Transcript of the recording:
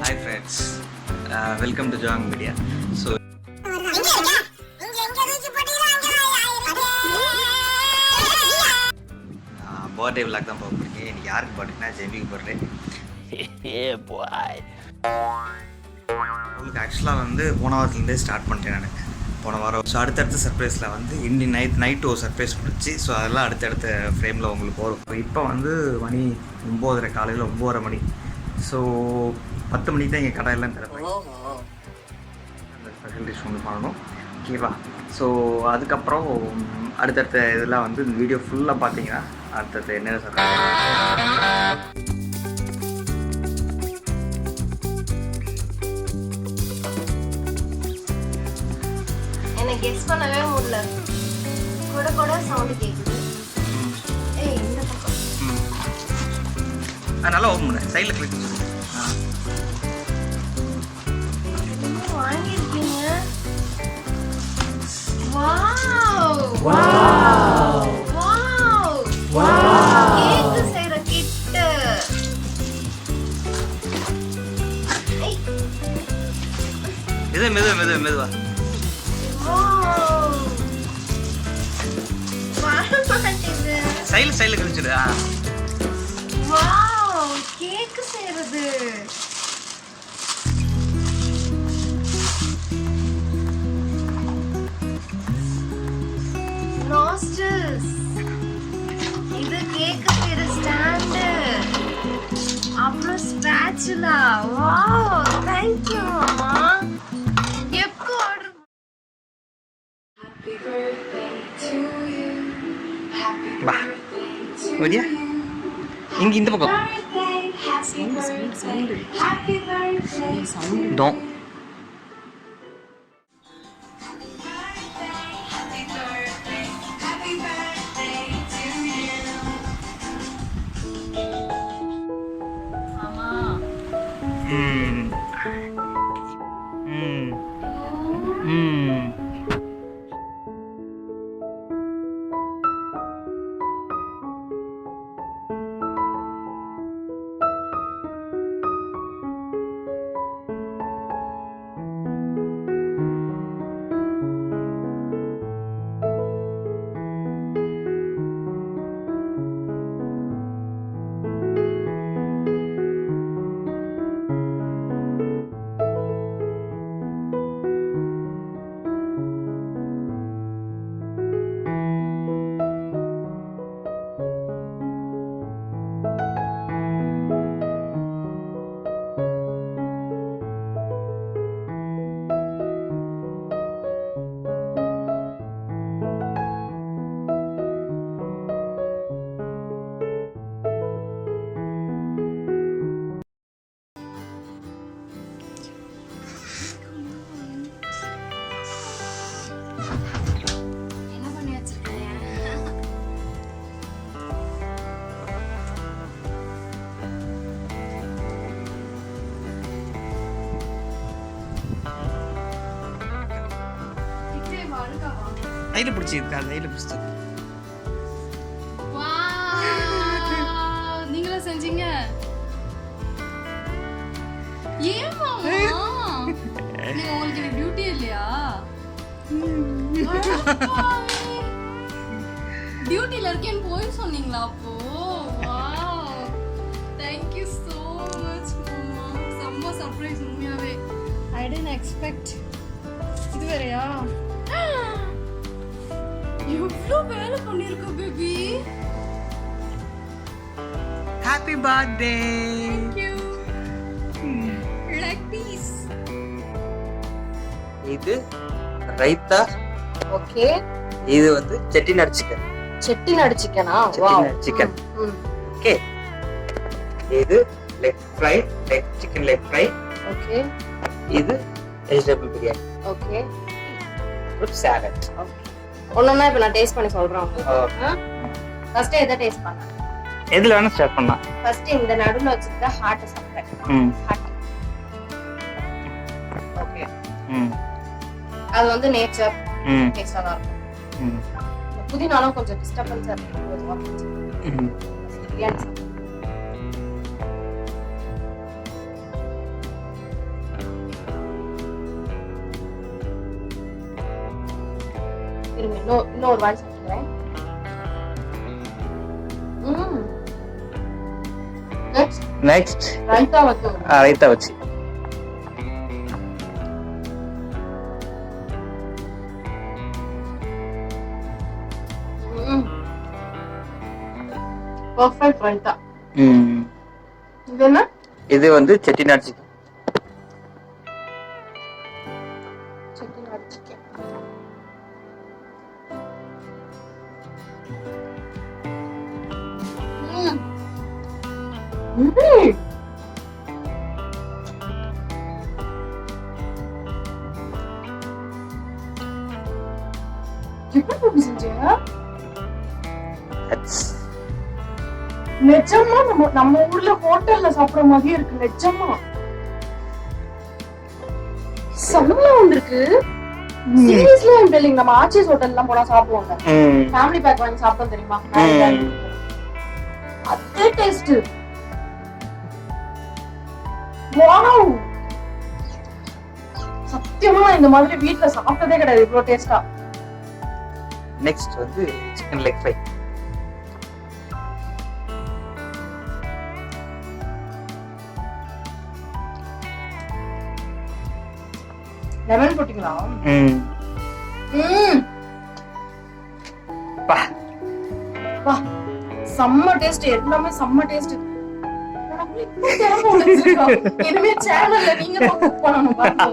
Hi friends welcome to Jang media so birthday vlog தான் போக போகிறீங்க எனக்கு யாருக்கு பர்த்டேனா ஜெபிக்கு பர்த்டே உங்களுக்கு ஆக்சுவலாக வந்து போன வாரத்துலேருந்தே ஸ்டார்ட் பண்ணிட்டேன் நான். போன வாரம். ஸோ அடுத்தடுத்த சர்ப்ரைஸில் வந்து இன்னி நைட் நைட்டு ஒரு சர்ப்ரைஸ் முடிச்சு ஸோ அதெல்லாம் அடுத்தடுத்த ஃப்ரேமில் உங்களுக்கு வரும். இப்போ வந்து மணி ஒம்போதரை காலையில் ஒம்போதரை மணி. ஸோ பத்து மணிக்கு தான் எங்கள் கடையெல்லாம் திறப்பாங்க. அந்த ஸ்பெஷல் டிஷ் ஒன்று பண்ணணும். ஓகேவா ஸோ அதுக்கப்புறம் அடுத்தடுத்த இதெல்லாம் வந்து இந்த வீடியோ ஃபுல்லாக பார்த்தீங்கன்னா அடுத்தடுத்த என்னென்ன சொல்கிறாங்க என்னை கெஸ் பண்ணவே முடியல. கூட கூட சவுண்ட் கேக்குது. ஏய் இந்த பக்கம். ஆ நல்லா ஓப்பன் பண்ணு. சைடில் கிளிக் ஆ. என்ன வாங்கியிருக்கீங்க. வாவ். வாவ். வாவ். மெதுவா மெதுவா மெதுவா. வர மாட்டேங்குது சைடில் சைடில் கிழிச்சிடு ஆ. வாவ் கேக் செய்யறது நாஸ்டல்ஸ் இது கேக் செய்யற ஸ்டாண்டு அப்புறம் ஸ்பேச்சுலா வாவ் தேங்க் யூ ஓடியா இங்கே இந்த பக்கம் டோ ம் கையில் பிடிச்சிருக்கா கையில் பிடிச்சிருக்கா. டியூட்டில இருக்கேன்னு போய் சொன்னீங்களா அப்போ? Wow thank you so much மாமா செம்ம சர்ப்ரைஸ் உண்மையாவே. ஐ டென்ட் எக்ஸ்பெக்ட் இது வேறயா எவ்வளோ வேலை பண்ணிருக்க பேபி ஹாப்பி பர்த்டே இது ரைத்தா ஓகே இது வந்து செட்டிநாடு சிக்கன். செட்டிநாடு சிக்கனா? செட்டிநாடு சிக்கன். ஓகே இது leg fry leg chicken leg fry okay இது வெஜிடபிள் பிரியாணி ஓகே ஒரு சாலட் ஒன்னொன்னா இப்ப நான் டேஸ்ட் பண்ணி சொல்றேன் உங்களுக்கு. ஃபர்ஸ்ட் எதை டேஸ்ட் பண்ண எதுல வேணா ஸ்டார்ட் பண்ணலாம். ஃபர்ஸ்ட் இந்த நடுவுல வச்சிருக்க ஹார்ட் சாப்பிட்டேன் ஹார்ட் ஓகே ம். அது வந்து நேச்சர் டேஸ்டா தான் இருக்கும். புதினாலும் கொஞ்சம் டிஸ்டர்பன்ஸா இருக்கு பிரியாணி. இருங்க இன்னும் இன்னொரு வாய் சாப்பிடுறேன் நெக்ஸ்ட் நெக்ஸ்ட் ரைத்தா வந்து ரைத்தா வச்சு. பர்ஃபெக்ட் ரைத்தா ம் இது என்ன இது வந்து செட்டிநாட் சிக்கன் செட்டிநாடு சிக்கன் எப்படி செஞ்சீங்க நிஜமா நம்ம நம்ம ஊர்ல ஹோட்டல்ல சாப்பிடுற மாதிரியே இருக்கு நிஜமா? செம்மையா வந்திருக்கு சீரியஸ்லி ஐம் டெல்லிங் நம்ம ஆச்சிஸ் ஹோட்டல்லாம் போனா சாப்பிடுவாங்க. ம். ஃபேமிலி பேக் வாங்கி சாப்பிட்டோம் தெரியுமா. அதே டேஸ்ட் வாவ் சத்தியமா இந்த மாதிரி வீட்ல சாப்பிட்டதே கிடையாது. இவ்வளவு டேஸ்டா நெக்ஸ்ட் வந்து சிக்கன் லெக் ஃப்ரை லெமன் போட்டீங்களா? ம். ம். பா. செம்ம டேஸ்ட் எல்லாமே செம்ம டேஸ்ட் இனிமே சேனல்ல நீங்க பண்ணணும் பாருங்க.